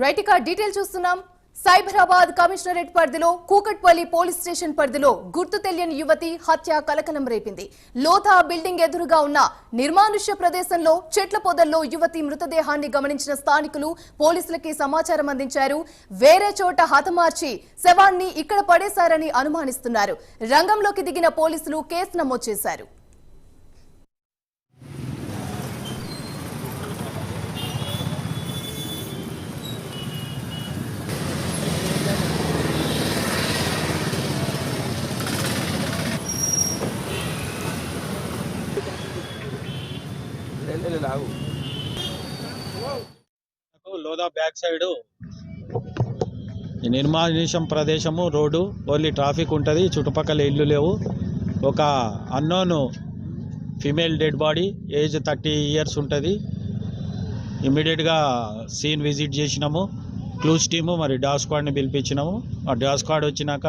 Right ఇక detail చూస్తున్నాం. Cyberabad commissionerate పరిధిలో కూకట్పల్లి పోలీస్ స్టేషన్ పరిధిలో గుర్తు తెలియని యువతి హత్య కలకలం రేపింది. లోథా బిల్డింగ్ ఎదురుగా ఉన్న నిర్మానుష్య ప్రదేశంలో చెట్ల పొదల్లో యువతి మృతదేహాన్ని గమనించిన స్థానికులు పోలీసులకి సమాచారం అందించారు. వేరే చోట హతమార్చి శవాన్ని ఇక్కడ పడేశారని అనుమానిస్తున్నారు. రంగంలోకి దిగిన పోలీసులు కేసు నమోదు చేశారు. లోదా బ్యాక్ సైడ్ నిర్మానిషం ప్రదేశము రోడ్డు ఓన్లీ ట్రాఫిక్ ఉంటుంది చుట్టుపక్కల ఇల్లు లేవు. ఒక unknown female dead body age thirty years ఉంటుంది. ఇమ్మీడియట్గా సీన్ విజిట్ చేసినాము. క్లూస్ టీము మరి డాస్ స్క్వాడ్ని పిలిపించినాము. ఆ డాస్ స్క్వాడ్ వచ్చినాక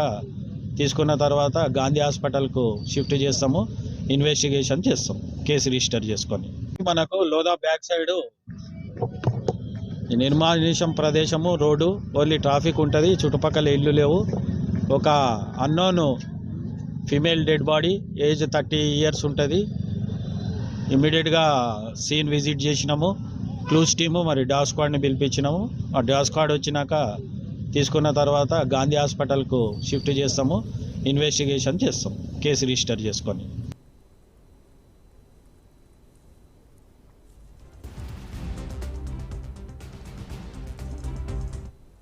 తీసుకున్న తర్వాత గాంధీ హాస్పిటల్కు షిఫ్ట్ చేస్తాము ఇన్వెస్టిగేషన్ చేస్తాం కేసు రిజిస్టర్ చేసుకొని. మనకు లోదా బ్యాక్ సైడ్ నిర్మానిషం ప్రదేశము రోడ్డు ఓన్లీ ట్రాఫిక్ ఉంటుంది చుట్టుపక్కల ఇల్లు లేవు. ఒక unknown female dead body age thirty years ఉంటుంది. ఇమ్మీడియట్గా సీన్ విజిట్ చేసినాము. క్లూస్ టీము మరి డాస్ స్క్వాడ్ని పిలిపించినాము. ఆ డాస్ స్క్వాడ్ వచ్చినాక తీసుకున్న తర్వాత గాంధీ హాస్పిటల్కు షిఫ్ట్ చేస్తాము. ఇన్వెస్టిగేషన్ చేస్తాం. కేసు రిజిస్టర్ చేసుకొని.